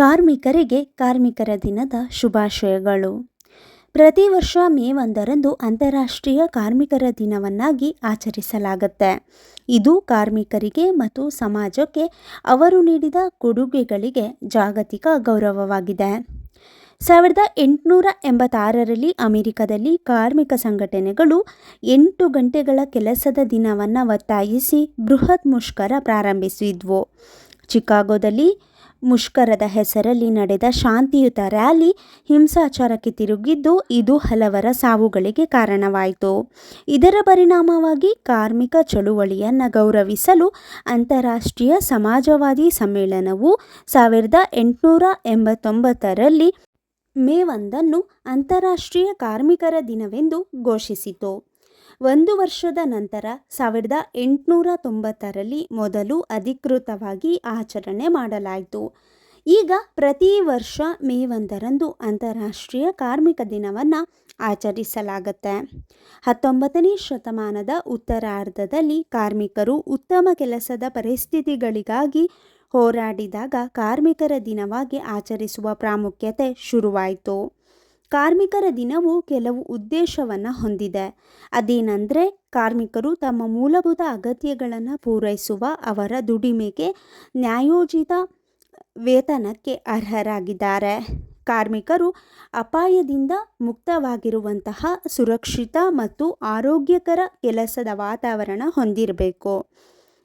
ಕಾರ್ಮಿಕರಿಗೆ ಕಾರ್ಮಿಕರ ದಿನದ ಶುಭಾಶಯಗಳು. ಪ್ರತಿ ವರ್ಷ ಮೇ ಒಂದರಂದು ಅಂತಾರಾಷ್ಟ್ರೀಯ ಕಾರ್ಮಿಕರ ದಿನವನ್ನಾಗಿ ಆಚರಿಸಲಾಗುತ್ತೆ. ಇದು ಕಾರ್ಮಿಕರಿಗೆ ಮತ್ತು ಸಮಾಜಕ್ಕೆ ಅವರು ನೀಡಿದ ಕೊಡುಗೆಗಳಿಗೆ ಜಾಗತಿಕ ಗೌರವವಾಗಿದೆ. ಸಾವಿರದ ಎಂಟುನೂರ ಎಂಬತ್ತಾರರಲ್ಲಿ ಅಮೆರಿಕದಲ್ಲಿ ಕಾರ್ಮಿಕ ಸಂಘಟನೆಗಳು ಎಂಟು ಗಂಟೆಗಳ ಕೆಲಸದ ದಿನವನ್ನು ಒತ್ತಾಯಿಸಿ ಬೃಹತ್ ಮುಷ್ಕರ ಪ್ರಾರಂಭಿಸಿದ್ವು. ಚಿಕಾಗೋದಲ್ಲಿ ಮುಷ್ಕರದ ಹೆಸರಲ್ಲಿ ನಡೆದ ಶಾಂತಿಯುತ ರ್ಯಾಲಿ ಹಿಂಸಾಚಾರಕ್ಕೆ ತಿರುಗಿದ್ದು ಇದು ಹಲವರ ಸಾವುಗಳಿಗೆ ಕಾರಣವಾಯಿತು. ಇದರ ಪರಿಣಾಮವಾಗಿ ಕಾರ್ಮಿಕ ಚಳುವಳಿಯನ್ನು ಗೌರವಿಸಲು ಅಂತಾರಾಷ್ಟ್ರೀಯ ಸಮಾಜವಾದಿ ಸಮ್ಮೇಳನವು ಸಾವಿರದ ಎಂಟುನೂರ ಎಂಬತ್ತೊಂಬತ್ತರಲ್ಲಿ ಮೇ ಒಂದನ್ನು ಅಂತಾರಾಷ್ಟ್ರೀಯ ಕಾರ್ಮಿಕರ ದಿನವೆಂದು ಘೋಷಿಸಿತು. ಒಂದು ವರ್ಷದ ನಂತರ ಸಾವಿರದ ಎಂಟುನೂರ ತೊಂಬತ್ತರಲ್ಲಿ ಮೊದಲು ಅಧಿಕೃತವಾಗಿ ಆಚರಣೆ ಮಾಡಲಾಯಿತು. ಈಗ ಪ್ರತಿ ವರ್ಷ ಮೇ ಒಂದರಂದು ಅಂತಾರಾಷ್ಟ್ರೀಯ ಕಾರ್ಮಿಕ ದಿನವನ್ನು ಆಚರಿಸಲಾಗುತ್ತೆ. ಹತ್ತೊಂಬತ್ತನೇ ಶತಮಾನದ ಉತ್ತರಾರ್ಧದಲ್ಲಿ ಕಾರ್ಮಿಕರು ಉತ್ತಮ ಕೆಲಸದ ಪರಿಸ್ಥಿತಿಗಳಿಗಾಗಿ ಹೋರಾಡಿದಾಗ ಕಾರ್ಮಿಕರ ದಿನವಾಗಿ ಆಚರಿಸುವ ಪ್ರಾಮುಖ್ಯತೆ ಶುರುವಾಯಿತು. ಕಾರ್ಮಿಕರ ದಿನವು ಕೆಲವು ಉದ್ದೇಶವನ್ನು ಹೊಂದಿದೆ. ಅದೇನೆಂದರೆ, ಕಾರ್ಮಿಕರು ತಮ್ಮ ಮೂಲಭೂತ ಅಗತ್ಯಗಳನ್ನು ಪೂರೈಸುವ ಅವರ ದುಡಿಮೆಗೆ ನ್ಯಾಯೋಚಿತ ವೇತನಕ್ಕೆ ಅರ್ಹರಾಗಿದ್ದಾರೆ. ಕಾರ್ಮಿಕರು ಅಪಾಯದಿಂದ ಮುಕ್ತವಾಗಿರುವಂತಹ ಸುರಕ್ಷಿತ ಮತ್ತು ಆರೋಗ್ಯಕರ ಕೆಲಸದ ವಾತಾವರಣ ಹೊಂದಿರಬೇಕು.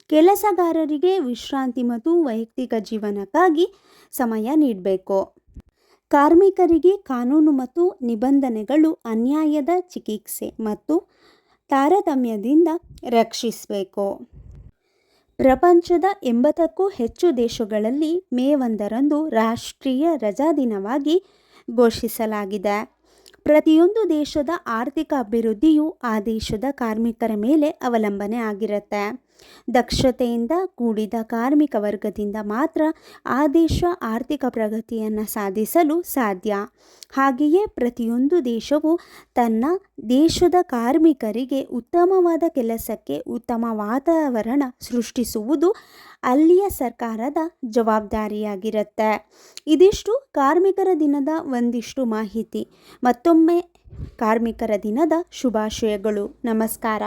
ಕೆಲಸಗಾರರಿಗೆ ವಿಶ್ರಾಂತಿ ಮತ್ತು ವೈಯಕ್ತಿಕ ಜೀವನಕ್ಕಾಗಿ ಸಮಯ ನೀಡಬೇಕು. ಕಾರ್ಮಿಕರಿಗೆ ಕಾನೂನು ಮತ್ತು ನಿಬಂಧನೆಗಳು ಅನ್ಯಾಯದ ಚಿಕಿತ್ಸೆ ಮತ್ತು ತಾರತಮ್ಯದಿಂದ ರಕ್ಷಿಸಬೇಕು. ಪ್ರಪಂಚದ ಎಂಬತ್ತಕ್ಕೂ ಹೆಚ್ಚು ದೇಶಗಳಲ್ಲಿ ಮೇ ಒಂದರಂದು ರಾಷ್ಟ್ರೀಯ ರಜಾದಿನವಾಗಿ ಘೋಷಿಸಲಾಗಿದೆ. ಪ್ರತಿಯೊಂದು ದೇಶದ ಆರ್ಥಿಕ ಅಭಿವೃದ್ಧಿಯು ಆ ದೇಶದ ಕಾರ್ಮಿಕರ ಮೇಲೆ ಅವಲಂಬನೆ ಆಗಿರುತ್ತೆ. ದಕ್ಷತೆಯಿಂದ ಕೂಡಿದ ಕಾರ್ಮಿಕ ವರ್ಗದಿಂದ ಮಾತ್ರ ಆ ದೇಶ ಆರ್ಥಿಕ ಪ್ರಗತಿಯನ್ನು ಸಾಧಿಸಲು ಸಾಧ್ಯ. ಹಾಗೆಯೇ ಪ್ರತಿಯೊಂದು ದೇಶವು ತನ್ನ ದೇಶದ ಕಾರ್ಮಿಕರಿಗೆ ಉತ್ತಮವಾದ ಕೆಲಸಕ್ಕೆ ಉತ್ತಮ ವಾತಾವರಣ ಸೃಷ್ಟಿಸುವುದು ಅಲ್ಲಿಯ ಸರ್ಕಾರದ ಜವಾಬ್ದಾರಿಯಾಗಿರುತ್ತೆ. ಇದಿಷ್ಟು ಕಾರ್ಮಿಕರ ದಿನದ ಒಂದಿಷ್ಟು ಮಾಹಿತಿ. ಮತ್ತೊಮ್ಮೆ ಕಾರ್ಮಿಕರ ದಿನದ ಶುಭಾಶಯಗಳು. ನಮಸ್ಕಾರ.